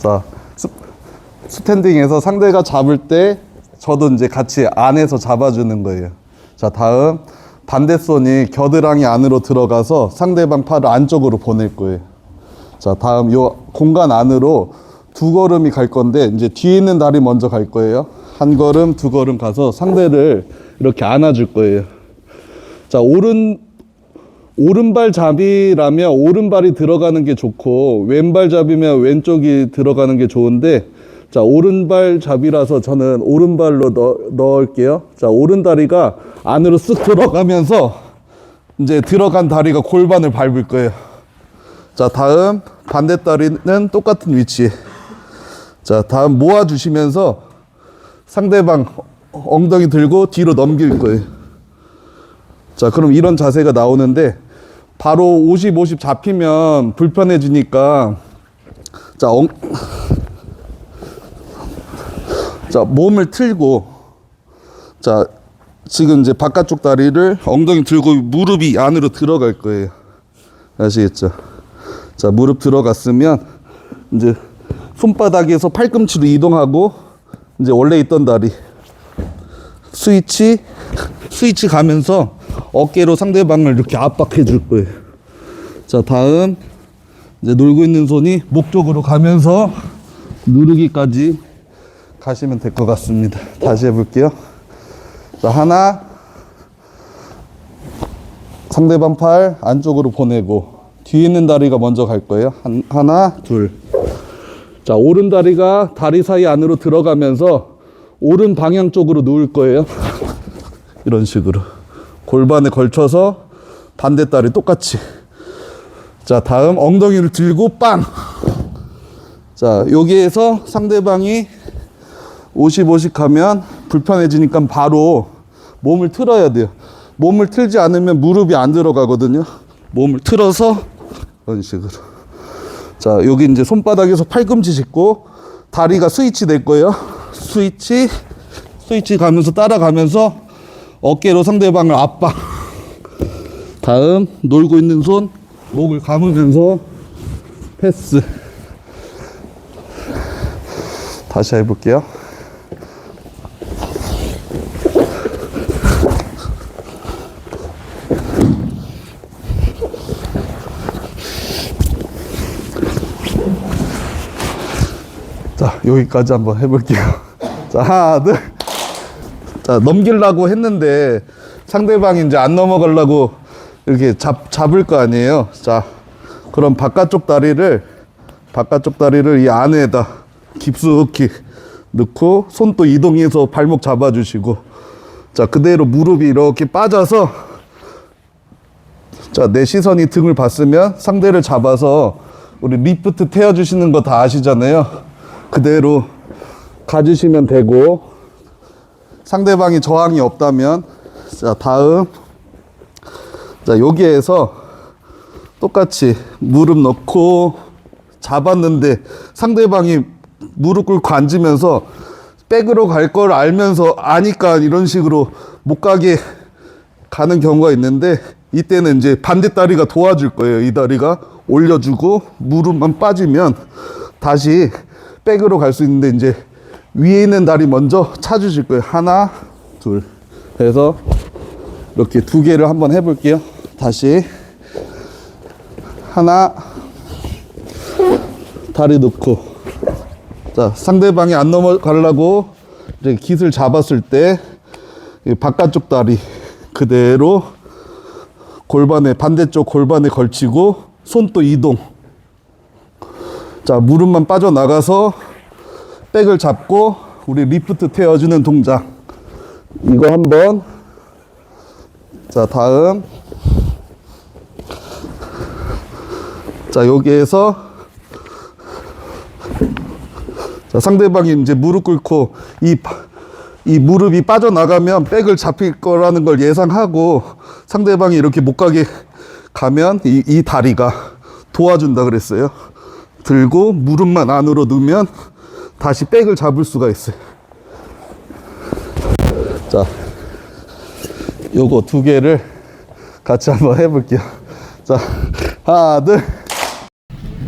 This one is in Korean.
자, 스, 스탠딩에서 상대가 잡을 때 저도 이제 같이 안에서 잡아주는 거예요. 자, 다음 반대손이 겨드랑이 안으로 들어가서 상대방 팔을 안쪽으로 보낼 거예요. 자, 다음 요 공간 안으로 두 걸음이 갈 건데 이제 뒤에 있는 다리 먼저 갈 거예요. 한 걸음, 두 걸음 가서 상대를 이렇게 안아줄 거예요. 자, 오른 오른발 잡이라면 오른발이 들어가는 게 좋고 왼발 잡이면 왼쪽이 들어가는 게 좋은데 자 오른발 잡이라서 저는 오른발로 넣, 넣을게요. 자 오른 다리가 안으로 쓱 들어가면서 이제 들어간 다리가 골반을 밟을 거예요. 자 다음 반대 다리는 똑같은 위치. 자 다음 모아 주시면서 상대방 엉덩이 들고 뒤로 넘길 거예요. 자, 그럼 이런 자세가 나오는데 바로 50, 50 잡히면 불편해지니까 자, 엉, 자, 몸을 틀고 자, 지금 이제 바깥쪽 다리를 엉덩이 들고 무릎이 안으로 들어갈 거예요. 아시겠죠? 자, 무릎 들어갔으면 이제 손바닥에서 팔꿈치로 이동하고 이제 원래 있던 다리 스위치 스위치 가면서 어깨로 상대방을 이렇게 압박해 줄 거예요. 자, 다음 이제 놀고 있는 손이 목 쪽으로 가면서 누르기까지 가시면 될 것 같습니다. 다시 해볼게요. 자, 하나 상대방 팔 안쪽으로 보내고 뒤에 있는 다리가 먼저 갈 거예요. 한, 하나, 둘. 자, 오른 다리가 다리 사이 안으로 들어가면서 오른 방향 쪽으로 누울 거예요. 이런 식으로. 골반에 걸쳐서 반대 다리 똑같이. 자, 다음 엉덩이를 들고 빵. 자, 여기에서 상대방이 50, 50 하면 불편해지니까 바로 몸을 틀어야 돼요. 몸을 틀지 않으면 무릎이 안 들어가거든요. 몸을 틀어서 이런 식으로. 자, 여기 이제 손바닥에서 팔꿈치 짚고 다리가 스위치 될 거예요. 스위치, 스위치 가면서 따라가면서 어깨로 상대방을 압박. 다음 놀고 있는 손 목을 감으면서 패스. 다시 해볼게요. 자, 여기까지 한번 해볼게요. 자, 하나, 둘. 자, 넘기려고 했는데 상대방이 이제 안 넘어가려고 이렇게 잡, 잡을 거 아니에요. 자, 그럼 바깥쪽 다리를, 바깥쪽 다리를 이 안에다 깊숙이 넣고 손 또 이동해서 발목 잡아주시고 자, 그대로 무릎이 이렇게 빠져서 자, 내 시선이 등을 봤으면 상대를 잡아서 우리 리프트 태워주시는 거 다 아시잖아요. 그대로 가주시면 되고 상대방이 저항이 없다면 자 다음 자 여기에서 똑같이 무릎 넣고 잡았는데 상대방이 무릎 꿇고 앉으면서 백으로 갈 걸 알면서 아니까 이런 식으로 못 가게 가는 경우가 있는데 이때는 이제 반대 다리가 도와줄 거예요. 이 다리가 올려주고 무릎만 빠지면 다시 백으로 갈 수 있는데 이제 위에 있는 다리 먼저 찾으실 거예요. 하나, 둘. 해서 이렇게 두 개를 한번 해볼게요. 다시. 하나. 다리 놓고. 자 상대방이 안 넘어가려고 이제 깃을 잡았을 때이 바깥쪽 다리 그대로 골반에 반대쪽 골반에 걸치고 손 또 이동. 자 무릎만 빠져나가서 백을 잡고 우리 리프트 태워주는 동작. 이거 한번. 자 다음. 자 여기에서. 자 상대방이 이제 무릎 꿇고 이, 바- 이 무릎이 빠져나가면 백을 잡힐 거라는 걸 예상하고 상대방이 이렇게 못 가게 가면 이, 이 다리가 도와준다 그랬어요. 들고 무릎만 안으로 넣으면 다시 백을 잡을 수가 있어요. 자 요거 두 개를 같이 한번 해볼게요. 자 하나 둘